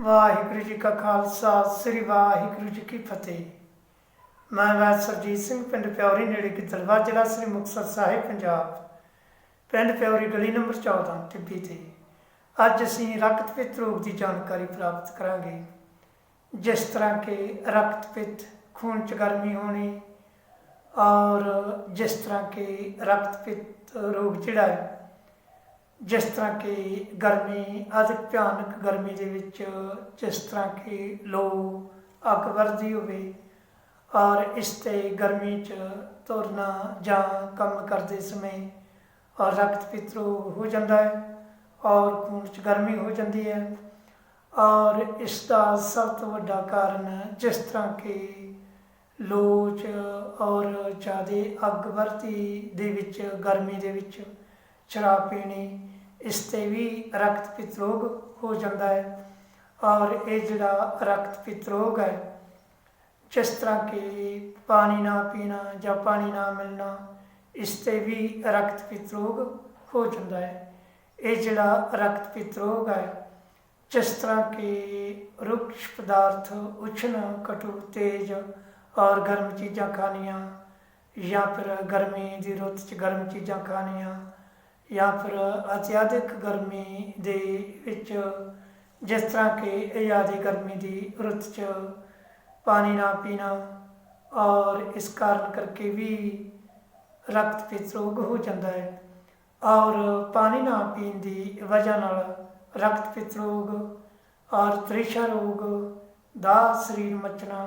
ਵਾਹਿਗੁਰੂ ਜੀ ਕਾ ਖਾਲਸਾ, ਸ੍ਰੀ ਵਾਹਿਗੁਰੂ ਜੀ ਕੀ ਫਤਿਹ। ਮੈਂ ਵੈਦ ਸਰਜੀਤ ਸਿੰਘ, ਪਿੰਡ ਪਿਉਰੀ ਨੇੜੇ ਗਿੱਦੜਵਾ, ਜ਼ਿਲ੍ਹਾ ਸ੍ਰੀ ਮੁਕਤਸਰ ਸਾਹਿਬ, ਪੰਜਾਬ। ਪਿੰਡ ਪਿਉਰੀ ਗਲੀ ਨੰਬਰ 14 ਟਿੱਬੀ ਤੇ। ਅੱਜ ਅਸੀਂ ਰਕਤ ਪਿੱਤ ਰੋਗ ਦੀ ਜਾਣਕਾਰੀ ਪ੍ਰਾਪਤ ਕਰਾਂਗੇ। ਜਿਸ ਤਰ੍ਹਾਂ ਕਿ ਰਕਤ ਪਿੱਤ ਖੂਨ ਚ ਗਰਮੀ ਹੋਣੀ ਔਰ ਜਿਸ ਤਰ੍ਹਾਂ ਕਿ ਰਕਤ ਪਿੱਤ ਰੋਗ ਜਿਹੜਾ ਹੈ ਜਿਸ ਤਰ੍ਹਾਂ ਕਿ ਗਰਮੀ ਅਧਿਕ ਭਿਆਨਕ ਗਰਮੀ ਦੇ ਵਿੱਚ ਜਿਸ ਤਰ੍ਹਾਂ ਕਿ ਲੋ ਅੱਗ ਵਰਦੀ ਹੋਵੇ ਔਰ ਇਸ ਤੇ ਗਰਮੀ 'ਚ ਤੁਰਨਾ ਜਾਂ ਕੰਮ ਕਰਦੇ ਸਮੇਂ ਔਰ ਰਕਤ ਪਿੱਤ ਹੋ ਜਾਂਦਾ ਹੈ ਔਰ ਖੂਨ 'ਚ ਗਰਮੀ ਹੋ ਜਾਂਦੀ ਹੈ ਔਰ ਇਸ ਦਾ ਸਭ ਤੋਂ ਵੱਡਾ ਕਾਰਨ ਜਿਸ ਤਰ੍ਹਾਂ ਕਿ ਲੋ 'ਚ ਔਰ ਜ਼ਿਆਦਾ ਅੱਗ ਵਰਤੀ ਦੇ ਵਿੱਚ, ਗਰਮੀ ਦੇ ਵਿੱਚ ਸ਼ਰਾਬ ਪੀਣੀ ਇਸ ਤੇ ਵੀ ਰਕਤ ਪਿੱਤ ਰੋਗ ਹੋ ਜਾਂਦਾ ਹੈ। ਔਰ ਇਹ ਜਿਹੜਾ ਰਕਤ ਪਿੱਤ ਰੋਗ ਹੈ, ਜਿਸ ਤਰ੍ਹਾਂ ਕਿ ਪਾਣੀ ਨਾ ਪੀਣਾ ਜਾਂ ਪਾਣੀ ਨਾ ਮਿਲਣਾ, ਇਸ ਤੇ ਵੀ ਰਕਤ ਪਿੱਤ ਰੋਗ ਹੋ ਜਾਂਦਾ ਹੈ। ਇਹ ਜਿਹੜਾ ਰਕਤ ਪਿੱਤ ਰੋਗ ਹੈ, ਜਿਸ ਤਰ੍ਹਾਂ ਕਿ ਰੁਕਸ਼ ਪਦਾਰਥ ਉਛਣ ਕਟੂ, ਤੇਜ਼ ਔਰ ਗਰਮ ਚੀਜ਼ਾਂ ਖਾਣੀਆਂ ਜਾਂ ਫਿਰ ਗਰਮੀ ਦੀ ਰੁੱਤ 'ਚ ਗਰਮ ਚੀਜ਼ਾਂ ਖਾਣੀਆਂ ਜਾਂ ਫਿਰ ਅਤਿਆਧਿਕ ਗਰਮੀ ਦੇ ਵਿੱਚ ਜਿਸ ਤਰ੍ਹਾਂ ਕਿ ਜ਼ਿਆਦਾ ਗਰਮੀ ਦੀ ਰੁੱਤ 'ਚ ਪਾਣੀ ਨਾ ਪੀਣਾ ਔਰ ਇਸ ਕਾਰਨ ਕਰਕੇ ਵੀ ਰਕਤ ਪਿੱਤ ਰੋਗ ਹੋ ਜਾਂਦਾ ਹੈ ਔਰ ਪਾਣੀ ਨਾ ਪੀਣ ਦੀ ਵਜ੍ਹਾ ਨਾਲ ਰਕਤ ਪਿੱਤ ਰੋਗ, ਔਰ ਤ੍ਰਿਸ਼ਾ ਰੋਗ ਦਾ ਸਰੀਰ ਮਚਣਾ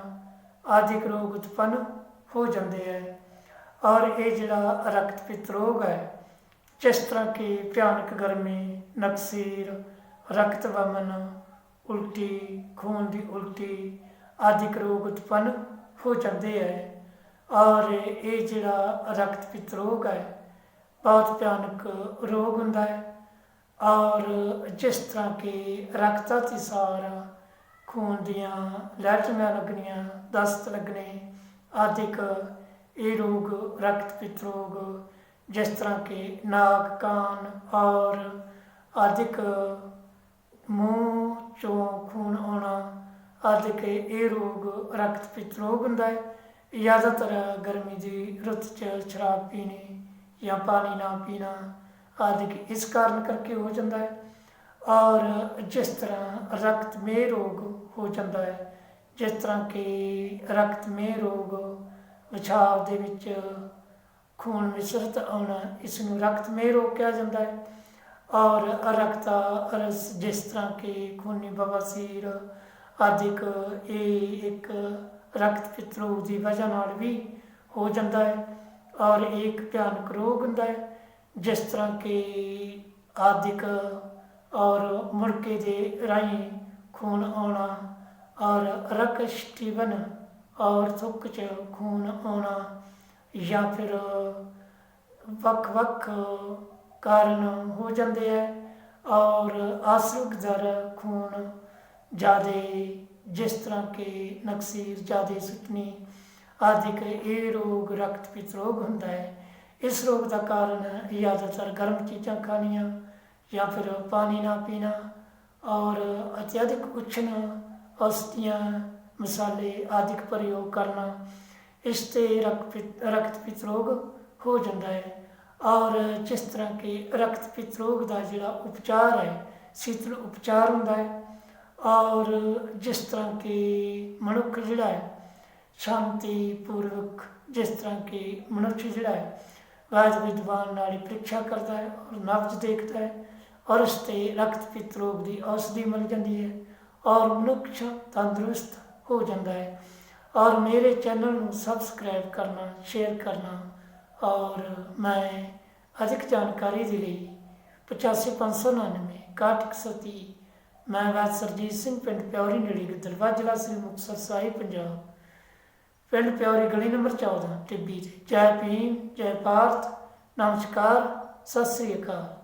ਆਦਿਕ ਰੋਗ ਉਤਪੰਨ ਹੋ ਜਾਂਦੇ ਹੈ ਔਰ ਇਹ ਜਿਹੜਾ ਰਕਤ ਪਿੱਤ ਰੋਗ ਹੈ ਜਿਸ ਤਰ੍ਹਾਂ ਕਿ ਭਿਆਨਕ ਗਰਮੀ, ਨਕਸੀਰ, ਰਕਤ ਵਮਨ, ਉਲਟੀ, ਖੂਨ ਦੀ ਉਲਟੀ ਆਦਿਕ ਰੋਗ ਉਤਪੰਨ ਹੋ ਜਾਂਦੇ ਹੈ ਔਰ ਇਹ ਜਿਹੜਾ ਰਕਤ ਪਿੱਤ ਰੋਗ ਹੈ ਬਹੁਤ ਭਿਆਨਕ ਰੋਗ ਹੁੰਦਾ ਹੈ ਔਰ ਜਿਸ ਤਰ੍ਹਾਂ ਕਿ ਰਕਤ ਅਤਿਸਾਰ ਖੂਨ ਦੀਆਂ ਲੈਟਰੀਆਂ ਲੱਗਣੀਆਂ, ਦਸਤ ਲੱਗਣੇ ਆਦਿਕ ਇਹ ਰੋਗ ਰਕਤ ਪਿੱਤ ਰੋਗ ਜਿਸ ਤਰ੍ਹਾਂ ਕਿ ਨਾਕ ਕਾਨ ਔਰ ਆਦਿਕ ਮੂੰਹ, ਚੋਂ ਖੂਨ ਆਉਣਾ ਆਦਿਕ ਇਹ ਰੋਗ, ਰਕਤ ਪਿੱਤ ਰੋਗ ਹੁੰਦਾ ਹੈ। ਜ਼ਿਆਦਾਤਰ ਗਰਮੀ ਦੀ ਰੁੱਤ 'ਚ ਸ਼ਰਾਬ ਪੀਣੀ ਜਾਂ ਪਾਣੀ ਨਾ ਪੀਣਾ ਆਦਿਕ ਇਸ ਕਾਰਨ ਕਰਕੇ ਹੋ ਜਾਂਦਾ ਹੈ। ਔਰ ਜਿਸ ਤਰ੍ਹਾਂ ਰਕਤਮੇਹ ਰੋਗ ਹੋ ਜਾਂਦਾ ਹੈ, ਜਿਸ ਤਰ੍ਹਾਂ ਕਿ ਰਕਤਮੇਹ ਰੋਗ, ਵਿਛਾਵ ਦੇ ਵਿੱਚ ਖੂਨ ਮਿਸ਼ਰਤ ਆਉਣਾ, ਇਸ ਨੂੰ ਰਕਤ ਰੋਗ ਕਿਹਾ ਜਾਂਦਾ ਹੈ। ਔਰ ਰਕਤਾ ਰਸ ਜਿਸ ਤਰ੍ਹਾਂ ਕਿ ਖੂਨੀ ਬਵਾਸੀਰ ਆਦਿਕ, ਇਹ ਇੱਕ ਰਕਤ ਪਿੱਤ ਰੋਗ ਦੀ ਵਜ੍ਹਾ ਨਾਲ ਵੀ ਹੋ ਜਾਂਦਾ ਹੈ। ਔਰ ਇਹ ਇੱਕ ਭਿਆਨਕ ਰੋਗ ਹੁੰਦਾ ਹੈ, ਜਿਸ ਤਰ੍ਹਾਂ ਕਿ ਆਦਿਕ ਔਰ ਮੁੜਕੇ ਦੇ ਰਾਹੀਂ ਖੂਨ ਆਉਣਾ, ਔਰ ਰਕਸ਼ਟੀਵਨ ਔਰ ਥੁੱਕ ਚ ਖੂਨ ਆਉਣਾ ਜਾਂ ਫਿਰ ਵੱਖ-ਵੱਖ ਕਾਰਨ ਹੋ ਜਾਂਦੇ ਹੈ ਔਰ ਆਸਰੁਕ ਦਰ ਖੂਨ ਜਿਆਦੇ ਜਿਸ ਤਰ੍ਹਾਂ ਕਿ ਨਕਸੀਰ ਜਿਆਦੇ ਸੁਟਣੀ ਆਦਿਕ ਇਹ ਰੋਗ ਰਕਤ ਪਿੱਤ ਰੋਗ ਹੁੰਦਾ ਹੈ। ਇਸ ਰੋਗ ਦਾ ਕਾਰਨ ਜ਼ਿਆਦਾਤਰ ਗਰਮ ਚੀਜ਼ਾਂ ਖਾਣੀਆਂ ਜਾਂ ਫਿਰ ਪਾਣੀ ਨਾ ਪੀਣਾ ਔਰ ਅਤਿਆਧਿਕ ਉਛਣ ਔਸਤੀਆਂ, ਮਸਾਲੇ ਆਦਿਕ ਪ੍ਰਯੋਗ ਕਰਨਾ ਇਸ ਤੇ ਰਕਤ ਪਿੱਤ ਰੋਗ ਹੋ ਜਾਂਦਾ ਹੈ। ਔਰ ਜਿਸ ਤਰ੍ਹਾਂ ਕਿ ਰਕਤ ਪਿੱਤ ਰੋਗ ਦਾ ਜਿਹੜਾ ਉਪਚਾਰ ਹੈ, ਸੀਤਲ ਉਪਚਾਰ ਹੁੰਦਾ ਹੈ। ਔਰ ਜਿਸ ਤਰ੍ਹਾਂ ਕਿ ਮਨੁੱਖ ਜਿਹੜਾ ਹੈ ਸ਼ਾਂਤੀ ਪੂਰਵਕ ਜਿਸ ਤਰ੍ਹਾਂ ਕਿ ਮਨੁੱਖ ਜਿਹੜਾ ਹੈ, ਰਾਜ ਵਿਦਵਾਨ ਨਾਲ ਪ੍ਰੀਖਿਆ ਕਰਦਾ ਹੈ ਔਰ ਨਬਜ ਦੇਖਦਾ ਹੈ। ਔਰ ਉਸ ਤੇ ਰਕਤ ਪਿੱਤ ਰੋਗ ਦੀ ਔਸ਼ਧੀ ਮਿਲ ਜਾਂਦੀ ਹੈ। ਔਰ ਮਨੁੱਖ ਤੰਦਰੁਸਤ ਹੋ ਜਾਂਦਾ ਹੈ। ਔਰ ਮੇਰੇ ਚੈਨਲ ਨੂੰ ਸਬਸਕ੍ਰਾਈਬ ਕਰਨਾ, ਸ਼ੇਅਰ ਕਰਨਾ ਔਰ ਮੈਂ ਅਧਿਕ ਜਾਣਕਾਰੀ ਦੇ ਲਈ 85599 6130 ਮੈਂ ਵਾਦ ਸਰਜੀਤ ਸਿੰਘ, ਪਿੰਡ ਪਿਉਰੀ ਨੇੜੇ ਗਿੱਦੜਵਾ ਜ਼ਿਲ੍ਹਾ ਸ੍ਰੀ ਮੁਕਤਸਰ ਸਾਹਿਬ, ਪੰਜਾਬ। ਪਿੰਡ ਪਿਉਰੀ ਗਲੀ ਨੰਬਰ 14 ਟਿੱਬੀ ਤੇ ਜੈ ਭੀਮ, ਜੈ ਭਾਰਤ, ਨਮਸਕਾਰ, ਸਤਿ ਸ੍ਰੀ ਅਕਾਲ।